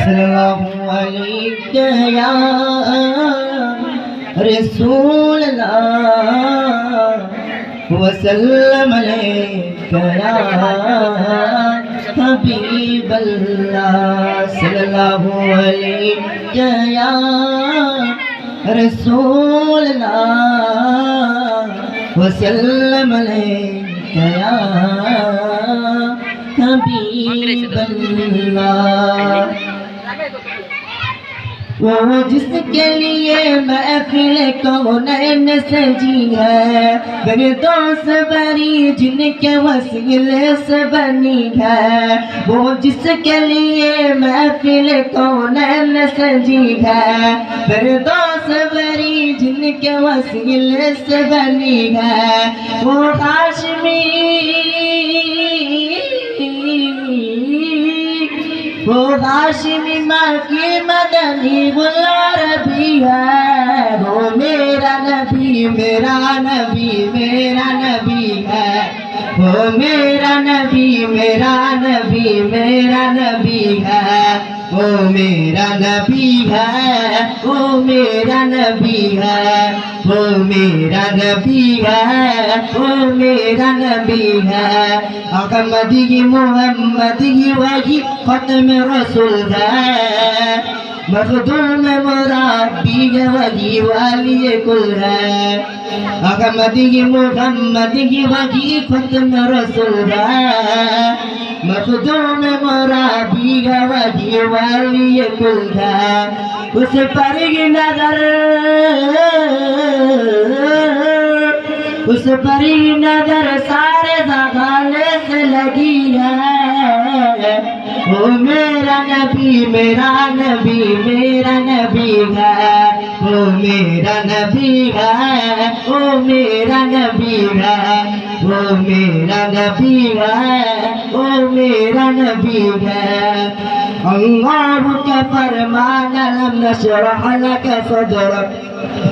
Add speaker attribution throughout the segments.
Speaker 1: सल्लल्लाहु अलैहि या रसूल अल्लाह वसल्लम अलैका या हबीब अल्लाह सल्लल्लाहु अलैहि या रसूल अल्लाह वसल्लम या हबीब अल्लाह वो जिसके लिए महफिल कौनैन सजी है। फिरदौस बरी जिनके वसीले से बनी है। वो जिसके लिए महफिल कौनैन सजी है। फिरदौस बरी जिनके वसीले से बनी है। वो हाशमी वो हाशिमी माँ की मदनी गुलार भी है वो मेरा नबी मेरा नबी मेरा नबी है वो मेरा नबी मेरा नबी मेरा नबी है वो मेरा नबी है वो मेरा नबी है वो मेरा नबी है वो मेरा नबी है। अहमदी मोहम्मदी वही खत्म रसूल है। मखदूम मुराबी वही वाली कुल है। अहमदी मोहम्मदी वही खत्म रसूल है। मखदूम मुराबी वही वाली है उस पर नज़र। उस पर नज़र सारे जगाने से लगी है। वो मेरा नबी मेरा नबी मेरा नबी है। वो मेरा नबी है वो मेरा नबी है। वो मेरा नबी है वो मेरा नबी है अल्लाह का फरमान लम नशरह लक सदरक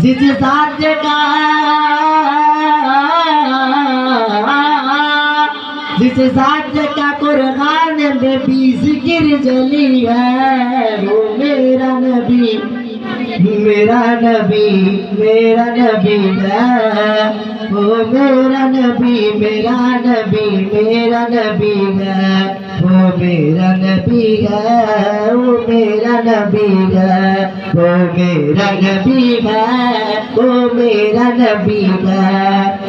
Speaker 1: जिस साथ का साथ का कुरान में भी ज़िक्र जली है। वो मेरा नबी मेरा नबी मेरा नबी है। वो मेरा नबी मेरा नबी मेरा नबी है। वो मेरा नबी है वो मेरा नबी है। वो मेरा नबी है वो मेरा नबी है।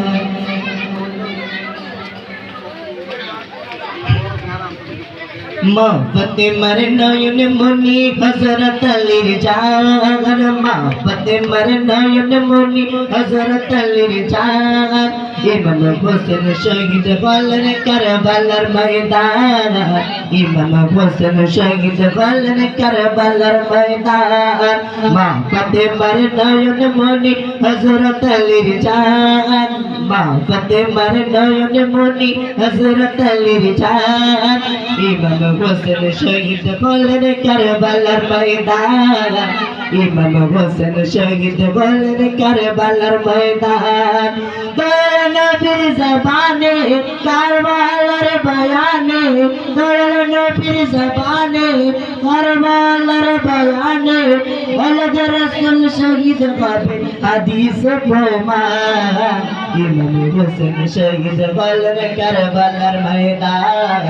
Speaker 1: मोहब्बत मरना युन मुनि हज़रत अलीर जान। मोहब्बत मरना युन मुनि हज़रत अलीर जान। इमाम हुसैन शहीद बलर कर बलर मैदान। इमाम हुसैन शहीद बलर कर बलर मैदान। मोहब्बत मरना युन मुनि हज़रत अलीर जान। मोहब्बत मरना युन मुनि हज़रत अलीर जान। इमाम হোসেন শহীদ বলেন কারবালার ময়দান। ইমাম হোসেন শহীদ বলেন কারবালার ময়দান। নবীর জবানে, কারবালার বয়ানে দয়াল নবীর জবানে, কারবালার বয়ানে বলদ রসুল শহীদ হবে হাদিস প্রমাণ ইমাম হোসেন শহীদ বলেন কারবালার ময়দান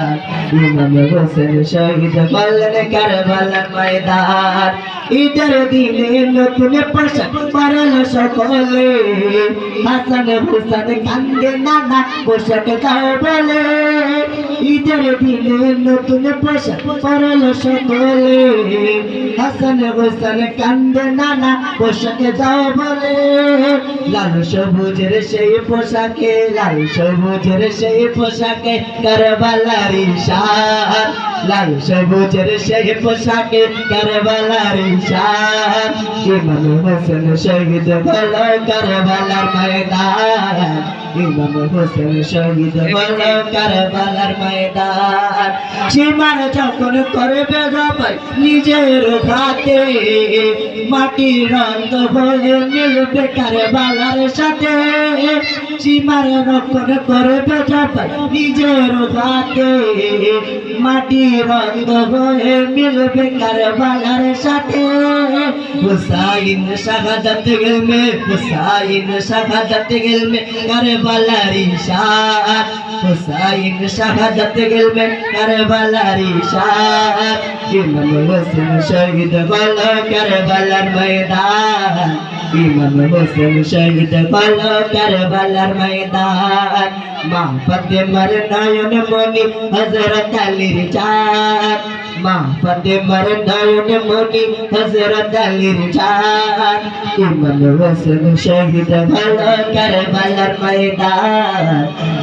Speaker 1: ইমাম হোসেন শহীদ বলেন কারবালার ময়দান ঈদের দিনে নতুন পোশাক পরল সকলে হাসান হুসান কান্দে নানা পোশাক দাও বলে ঈদের দিনে নতুন পোশাক পরল সকলে হাসান হুসান কান্দে নানা পোশাক দাও বলে লাল সবুজের সেই পোশাকে, লাল সবুজের সেই পোশাকে, কারবালার ইশার লাল সবুজের সেই পোশাকে, কারবালার ঈশান ইমাম হোসেন শহীদ হল কারবালার ময়দান। ইমাম হোসেন শহীদ হল কারবালার ময়দান। সীমার যখন করবে জবাই নিজের হাতে, মাটির রঙ হয়ে মিলবে কারবালার সাথে। সীমার রক্ষণ করবে জবাই নিজের হাতে মাটির রঙ হয়ে মিলবে কারবালার সাথে। হুসাইন শাহাদাত গেলমে, হুসাইন শাহাদাত গেলমে কারবালার ঈশান হুসাইন শাহাদাত গেলমে কারবালার ঈশান ইমাম হোসেন শহীদ হল কারবালার ময়দান ইমাম হোসেন শহীদ হল কারবালার ময়দান महापदे मर नयन मोनी हज़रत अली रिचार महापदे मर नयन मोनी हज़रत अली रिचार इमन वसन शहीद भलो कर बलर मैदान।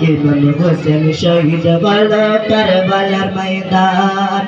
Speaker 1: इमन वसन शहीद भलो कर बलर मैदान।